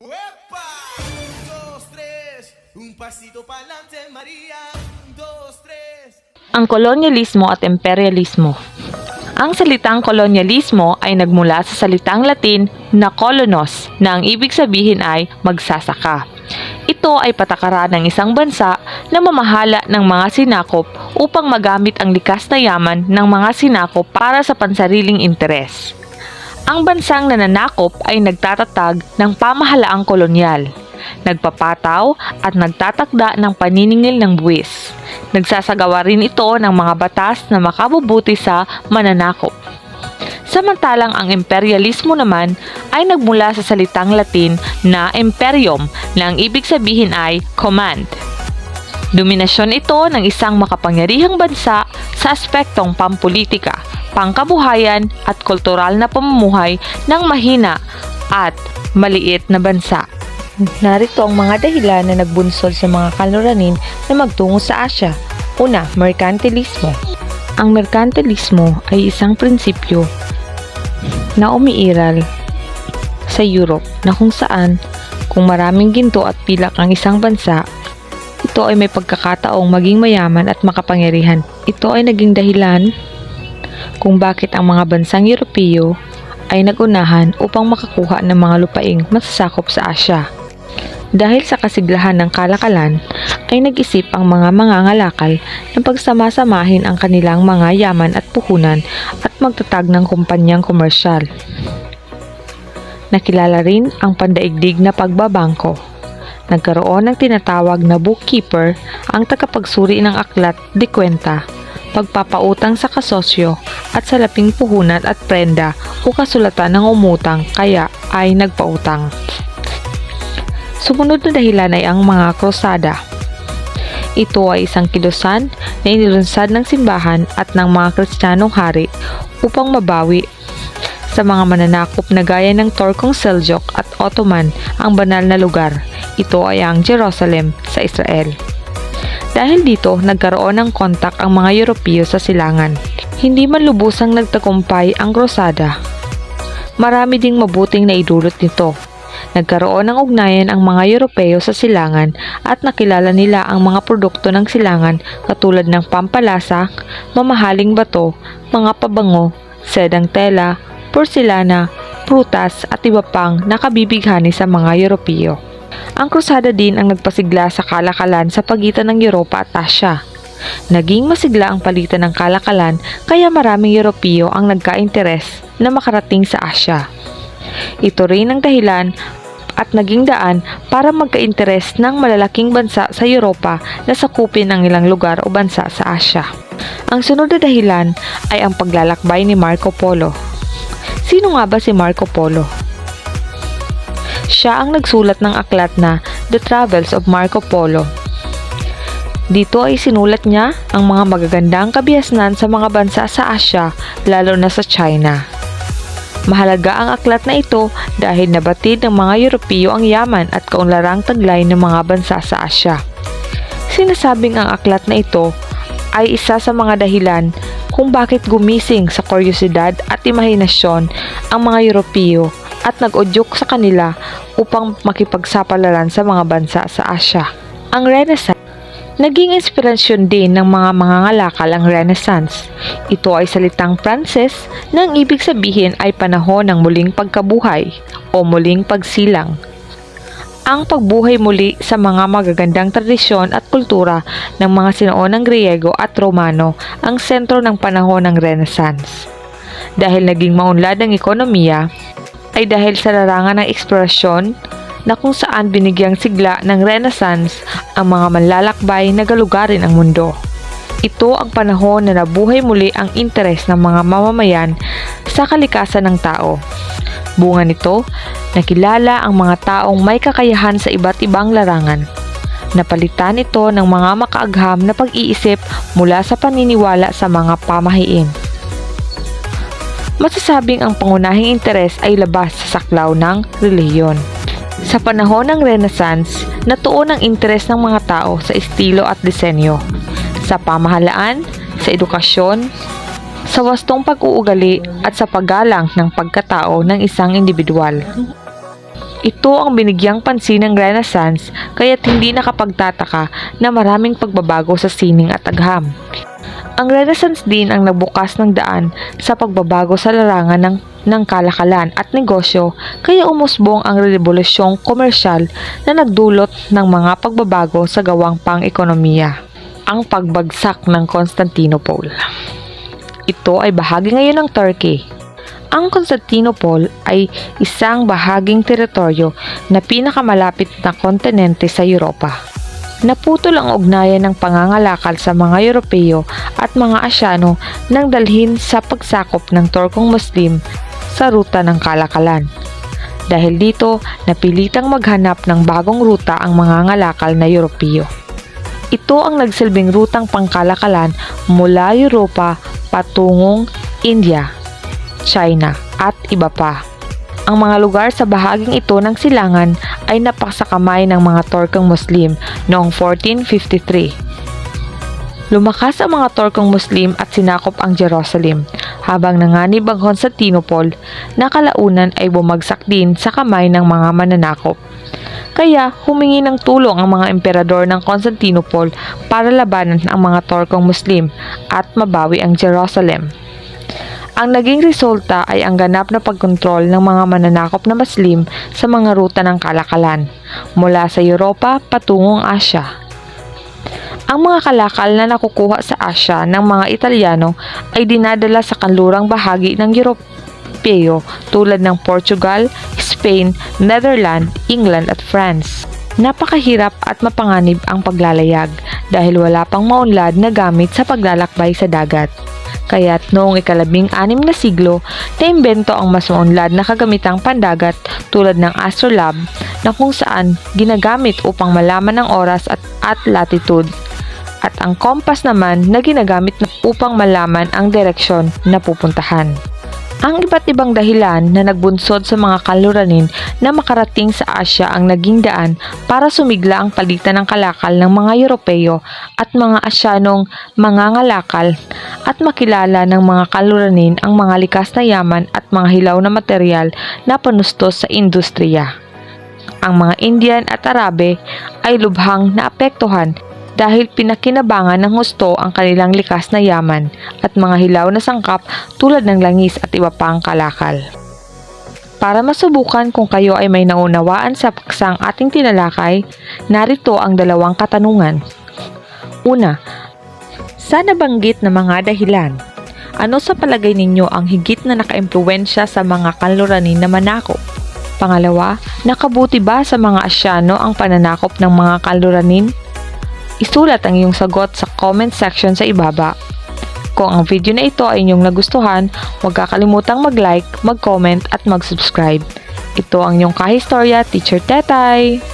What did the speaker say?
¡Uepa! Un, dos, tres. Un pasito pa'lante, María. Un, dos, tres. Ang kolonyalismo at imperialismo. Ang salitang kolonyalismo ay nagmula sa salitang Latin na kolonos na ang ibig sabihin ay magsasaka. Ito ay patakaran ng isang bansa na mamahala ng mga sinakop upang magamit ang likas na yaman ng mga sinakop para sa pansariling interes. Ang bansang nananakop ay nagtatatag ng pamahalaang kolonyal, nagpapataw at nagtatakda ng paniningil ng buwis. Nagsasagawa rin ito ng mga batas na makabubuti sa mananakop. Samantalang ang imperialismo naman ay nagmula sa salitang Latin na imperium na ang ibig sabihin ay command. Dominasyon ito ng isang makapangyarihang bansa sa aspektong pampolitika, pangkabuhayan at kultural na pamumuhay ng mahina at maliit na bansa. Narito ang mga dahilan na nagbunsod sa mga kaluranin na magtungo sa Asya. Una, merkantilismo. Ang merkantilismo ay isang prinsipyo na umiiral sa Europe na kung saan kung maraming ginto at pilak ang isang bansa, ito ay may pagkakataong maging mayaman at makapangyarihan. Ito ay naging dahilan kung bakit ang mga bansang Europeo ay nagunahan upang makakuha ng mga lupaing masasakop sa Asya. Dahil sa kasiglahan ng kalakalan, ay nag-isip ang mga mangangalakal na pagsamasamahin ang kanilang mga yaman at puhunan at magtatag ng kumpanyang komersyal. Nakilala rin ang pandaigdig na pagbabangko. Nagkaroon ng tinatawag na bookkeeper ang tagapagsuri ng aklat de kwenta, pagpapautang sa kasosyo at salaping puhunan at prenda o kasulatan ng umutang kaya ay nagpautang. Sumunod na dahilan ay ang mga krusada. Ito ay isang kilusan na inilunsad ng simbahan at ng mga kristyanong hari upang mabawi sa mga mananakop na gaya ng Turkong Seljuk at Ottoman ang banal na lugar. Ito ay ang Jerusalem sa Israel. Dahil dito, nagkaroon ng kontak ang mga Europeo sa silangan. Hindi man lubusang nagtagumpay ang krusada. Marami ding mabuting naidulot nito Nagkaroon ng ugnayan ang mga Europeo sa silangan at nakilala nila ang mga produkto ng silangan katulad ng pampalasa, mamahaling bato, mga pabango, sedang tela, porselana, prutas at iba pang nakabibighani sa mga Europeo. Ang krusada din ang nagpasigla sa kalakalan sa pagitan ng Europa at Asya. Naging masigla ang palitan ng kalakalan kaya maraming Europeo ang nagka-interes na makarating sa Asya. Ito rin ang dahilan at naging daan para magka-interes ng malalaking bansa sa Europa na sakupin ang ilang lugar o bansa sa Asya. Ang sunod na dahilan ay ang paglalakbay ni Marco Polo. Sino nga ba si Marco Polo? Siya ang nagsulat ng aklat na The Travels of Marco Polo. Dito ay sinulat niya ang mga magagandang kabiasnan sa mga bansa sa Asya, lalo na sa China. Mahalaga ang aklat na ito dahil nabatid ng mga Europeo ang yaman at kaunlarang taglay ng mga bansa sa Asya. Sinasabing ang aklat na ito ay isa sa mga dahilan kung bakit gumising sa kuryosidad at imahinasyon ang mga Europeo at nag-udyok sa kanila upang makipagsapalaran sa mga bansa sa Asya. Ang Renaissance Naging inspirasyon din ng mga mangangalakal ang Renaissance. Ito ay salitang Pranses na ang ibig sabihin ay panahon ng muling pagkabuhay o muling pagsilang. Ang pagbuhay muli sa mga magagandang tradisyon at kultura ng mga sinoonang Griego at Romano ang sentro ng panahon ng Renaissance. Dahil naging maunlad ang ekonomiya, ay dahil sa larangan ng eksplorasyon, na kung saan binigyang sigla ng Renaissance ang mga manlalakbay na galugarin ang mundo. Ito ang panahon na nabuhay muli ang interes ng mga mamamayan sa kalikasan ng tao. Bunga nito, nakilala ang mga taong may kakayahan sa iba't ibang larangan. Napalitan ito ng mga makaagham na pag-iisip mula sa paniniwala sa mga pamahiin. Masasabing ang pangunahing interes ay labas sa saklaw ng relihiyon. Sa panahon ng Renaissance, natuon ang interes ng mga tao sa estilo at disenyo, sa pamahalaan, sa edukasyon, sa wastong pag-uugali at sa paggalang ng pagkatao ng isang individual. Ito ang binigyang pansin ng Renaissance kaya't hindi nakapagtataka na maraming pagbabago sa sining at agham. Ang Renaissance din ang nagbukas ng daan sa pagbabago sa larangan ng, ng kalakalan at negosyo kaya umusbong ang rebolusyon komersyal na nagdulot ng mga pagbabago sa gawang pang-ekonomiya. Ang pagbagsak ng Constantinople. Ito ay bahagi ngayon ng Turkey. Ang Constantinople ay isang bahaging teritoryo na pinakamalapit na kontinente sa Europa. Naputol ang ugnayan ng pangangalakal sa mga Europeo at mga Asyano nang dalhin sa pagsakop ng Turkong Muslim sa ruta ng kalakalan. Dahil dito, napilitang maghanap ng bagong ruta ang mga ngalakal na Europeo. Ito ang nagsilbing rutang pangkalakalan mula Europa patungong India, China at iba pa. Ang mga lugar sa bahaging ito ng silangan ay napakasakamay ng mga Turkong Muslim noong 1453. Lumakas ang mga Turkong Muslim at sinakop ang Jerusalem, habang nanganib ang Constantinople na kalaunan ay bumagsak din sa kamay ng mga mananakop. Kaya humingi ng tulong ang mga emperador ng Constantinople para labanan ang mga Turkong Muslim at mabawi ang Jerusalem. Ang naging resulta ay ang ganap na pagkontrol ng mga mananakop na Muslim sa mga ruta ng kalakalan mula sa Europa patungong Asya. Ang mga kalakal na nakukuha sa Asya ng mga Italyano ay dinadala sa kanlurang bahagi ng Europeo tulad ng Portugal, Spain, Netherlands, England at France. Napakahirap at mapanganib ang paglalayag dahil wala pang maunlad na gamit sa paglalakbay sa dagat. Kaya't noong ikalabing anim na siglo, naimbento ang mas maunlad na kagamitang pandagat tulad ng astrolabe na kung saan ginagamit upang malaman ang oras at, at latitude at ang compass naman na ginagamit upang malaman ang direksyon na pupuntahan. Ang iba't ibang dahilan na nagbunsod sa mga kaluranin na makarating sa Asya ang naging daan para sumigla ang palitan ng kalakal ng mga Europeo at mga Asyanong mga ngalakal at makilala ng mga kaluranin ang mga likas na yaman at mga hilaw na material na panustos sa industriya. Ang mga Indian at Arabe ay lubhang naapektuhan dahil pinakinabangan ng husto ang kanilang likas na yaman at mga hilaw na sangkap tulad ng langis at iba pang kalakal. Para masubukan kung kayo ay may naunawaan sa paksang ating tinalakay, narito ang dalawang katanungan. Una, sa nabanggit na mga dahilan, ano sa palagay ninyo ang higit na nakaimpluwensya sa mga kanluranin na manakop? Pangalawa, nakabuti ba sa mga Asyano ang pananakop ng mga kanluranin? Isulat ang iyong sagot sa comment section sa ibaba. Kung ang video na ito ay inyong nagustuhan, huwag kakalimutang mag-like, mag-comment at mag-subscribe. Ito ang inyong kahistorya, Teacher Tetay!